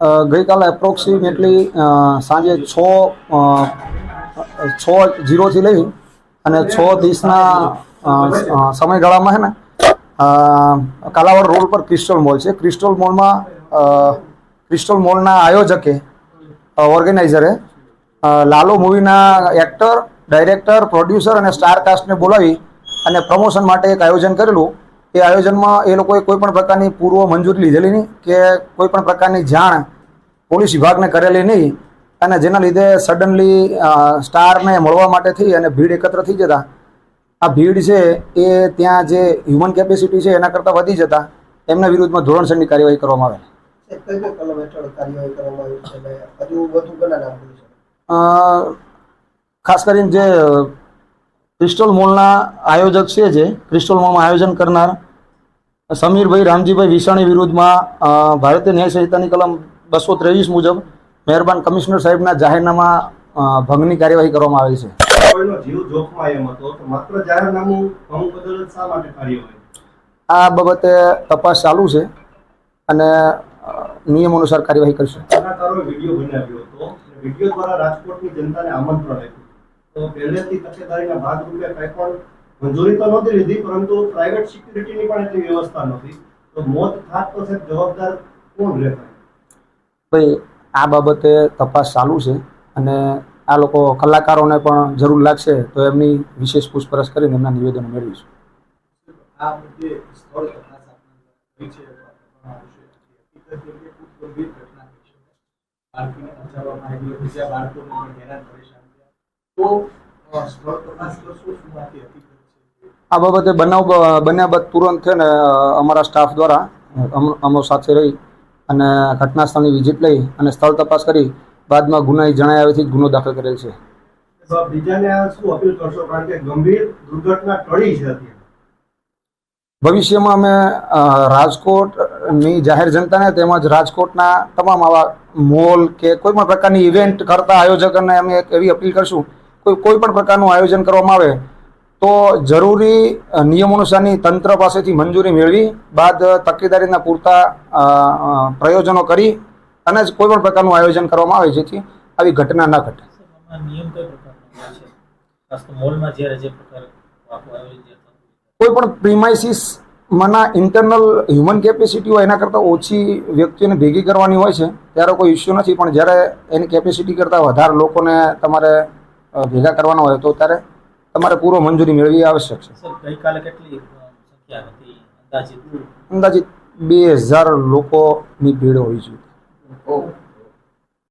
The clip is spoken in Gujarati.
ગઈકાલે એપ્રોક્સિમેટલી સાંજે છ છ જીરોથી લઈ અને છ ત્રીસના સમયગાળામાં છે ને કાલાવર રોડ પર ક્રિસ્ટલ મોલ છે. ક્રિસ્ટલ મોલમાં ક્રિસ્ટલ મોલના આયોજકે ઓર્ગેનાઇઝરે લાલો મૂવીના એક્ટર ડાયરેક્ટર પ્રોડ્યુસર અને સ્ટાર કાસ્ટને બોલાવી અને પ્રમોશન માટે એક આયોજન કરેલું. એ આયોજનમાં એ લોકોએ કોઈ પણ પ્રકારની પૂર્વ મંજૂરી લીધેલી નહીં કે કોઈ પણ પ્રકારની જાણ પોલીસ વિભાગને કરેલી નહીં. અને જેના લીધે સડનલી સ્ટારને મળવા માટે થઈ અને ભીડ એકત્ર થઈ જતા. આ ભીડ છે એ ત્યાં જે હ્યુમન કેપેસિટી છે એના કરતાં વધી જતા. એમના વિરુદ્ધમાં ધોરણસરની કાર્યવાહી કરવામાં આવે ખાસ કરીને જે ક્રિસ્ટલ મોલના આયોજક છે જે. ક્રિસ્ટલ મોલમાં આયોજન કરનાર સમીરભાઈ રામજીભાઈ વિસાણી વિરુદ્ધમાં ભારતીય ન્યાય સંહિતાની કલમ બસો ત્રેવીસ મુજબ મહેરબાન કમિશનર સાહેબના જાહેરનામા ભંગની કાર્યવાહી કરવામાં આવી છે. આ બાબતે તપાસ ચાલુ છે અને નિયમ અનુસાર કાર્યવાહી કરીશું. વીડિયો દ્વારા રાજકોટની જનતાને આમંત્રણ આપ્યું. તો પહેલેથી તકેદારીના ભાગરૂપે કંઈ પણ મંજૂરી તો નહોતી લીધી પરંતુ પ્રાઇવેટ સિક્યુરિટીની પણ એટલી વ્યવસ્થા નહોતી. તો મોત થાત તો સાહેબ જવાબદાર કોણ રહેતા? ભાઈ આ બાબતે તપાસ ચાલુ છે અને આ લોકો કલાકારોને પણ જરૂર લાગશે તો એમની વિશેષ પૂછપરછ કરીને એમના નિવેદનો મેળવીશું. આ મુદ્દે સ્થળ તપાસ છે બાળકીને આવી બીજા બાળકોને પણ હેરાન પરેશાન આ બાબતે બનાવ બન્યા બાદ તુરંત છે ને અમારા સ્ટાફ દ્વારા અમ- સાથે રહી અને ઘટના સ્થળની વિઝિટ લઈ અને સ્થળ તપાસ કરી બાદમાં ગુનાહી જણાવ્યાથી ગુનો દાખલ કરેલ છે. તો બીજાને આ શું અપીલ કરશો? કારણ કે ગંભીર દુર્ઘટના ટળી છે અત્યારે. ભવિષ્યમાં અમે રાજકોટની જાહેર જનતાને તેમજ રાજકોટના તમામ આવા મોલ કે કોઈ પણ પ્રકારની ઇવેન્ટ કરતા આયોજકોને અમે એક એવી અપીલ કરશું કોઈ કોઈ પણ પ્રકારનું આયોજન કરવામાં આવે તો જરૂરી નિયમ અનુસારની તંત્ર પાસેથી મંજૂરી મેળવી બાદ તકેદારીના પૂરતા પ્રયોજનો કરી અને જ કોઈ પણ પ્રકારનું આયોજન કરવામાં આવે જેથી આવી ઘટના ન ઘટે. કઈ પણ પ્રિમાઇસીસ મના ઇન્ટરનલ હ્યુમન કેપેસિટી હોય એના કરતાં ઓછી વ્યક્તિઓને ભેગી કરવાની હોય છે ત્યારે કોઈ ઇસ્યુ નથી પણ જ્યારે એની કેપેસિટી કરતાં વધારે લોકોને તમારે ભેગા કરવાના હોય તો ત્યારે તમારે પૂરો મંજૂરી મેળવી આવશ્યક છે. સર ગઈકાલે કેટલી સંખ્યા હતી? અંદાજિત? અંદાજિત બે હજાર લોકોની ભીડ હોવી જોઈએ.